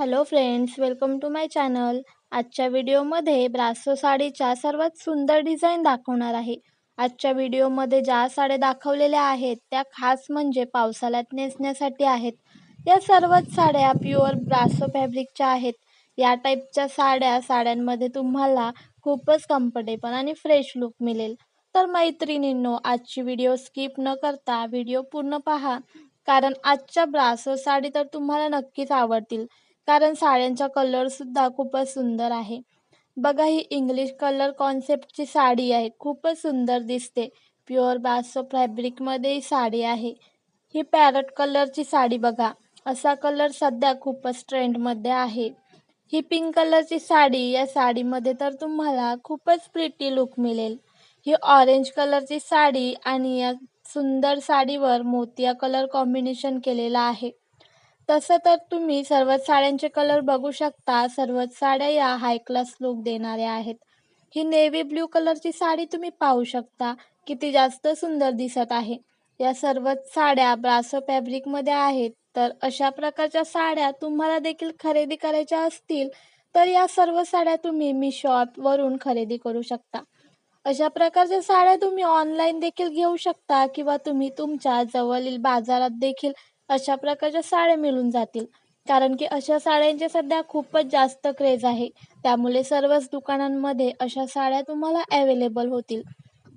Hello friends welcome to my channel आजच्या व्हिडिओमध्ये ब्रासो साडीच्या सर्वात सुंदर डिझाईन दाखवणार आहे. आजच्या व्हिडिओमध्ये ज्या साड्या दाखवलेल्या आहेत त्या खास म्हणजे पावसाळ्यात नेसण्यासाठी आहेत. या सर्वच साड्या प्युअर ब्रासो फॅब्रिकच्या आहेत. या टाईपच्या साड्या साड्यांमध्ये तुम्हाला खूपच कम्फर्टेबल आणि फ्रेश लुक मिळेल. तर मैत्रिणींनो आजची व्हिडिओ स्किप न करता व्हिडिओ पूर्ण पहा. कारण आजच्या ब्रासो साडी तर तुम्हाला नक्कीच आवडतील. कारण साड्यांचा कलरसुद्धा खूपच सुंदर आहे. बघा ही इंग्लिश कलर कॉन्सेप्टची साडी आहे. खूपच सुंदर दिसते. प्युअर बासो फॅब्रिकमध्ये ही साडी आहे. ही पॅरट कलरची साडी बघा. असा कलर सध्या खूपच ट्रेंडमध्ये आहे. ही पिंक कलरची साडी या साडीमध्ये तर तुम्हाला खूपच प्रिटी लुक मिळेल. ही ऑरेंज कलरची साडी आणि या सुंदर साडीवर मोतिया कलर कॉम्बिनेशन केलेलं आहे. तसं तर तुम्ही सर्वच साड्यांचे कलर बघू शकता. सर्वच साड्या या हाय क्लास लुक देणाऱ्या आहेत. ही नेव्ही ब्ल्यू कलरची साडी तुम्ही पाहू शकता. किती जास्त सुंदर दिसत आहे. या सर्वच साड्या ब्रासो फॅब्रिकमध्ये आहेत. तर अशा प्रकारच्या साड्या तुम्हाला देखील खरेदी करायच्या असतील तर या सर्व साड्या तुम्ही मी शॉपवरून खरेदी करू शकता. अशा प्रकारच्या साड्या तुम्ही ऑनलाईन देखील घेऊ शकता किंवा तुम्ही तुमच्या जवळील बाजारात देखील अशा प्रकारच्या साड्या मिळून जातील. कारण की अशा साड्यांचे सध्या खूपच जास्त क्रेज आहे. त्यामुळे सर्वच दुकानांमध्ये अशा साड्या तुम्हाला अवेलेबल होतील.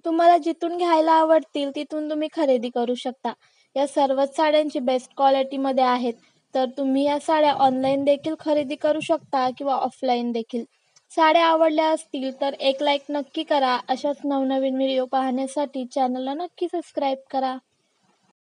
तुम्हाला जिथून घ्यायला आवडतील तिथून तुम्ही खरेदी करू शकता. या सर्वच साड्यांची बेस्ट क्वालिटीमध्ये आहेत. तर तुम्ही या साड्या ऑनलाईन देखील खरेदी करू शकता किंवा ऑफलाईन देखील. साड्या आवडल्या असतील तर एक लाईक नक्की करा. अशाच नवनवीन व्हिडिओ पाहण्यासाठी चॅनलला नक्की सबस्क्राईब करा.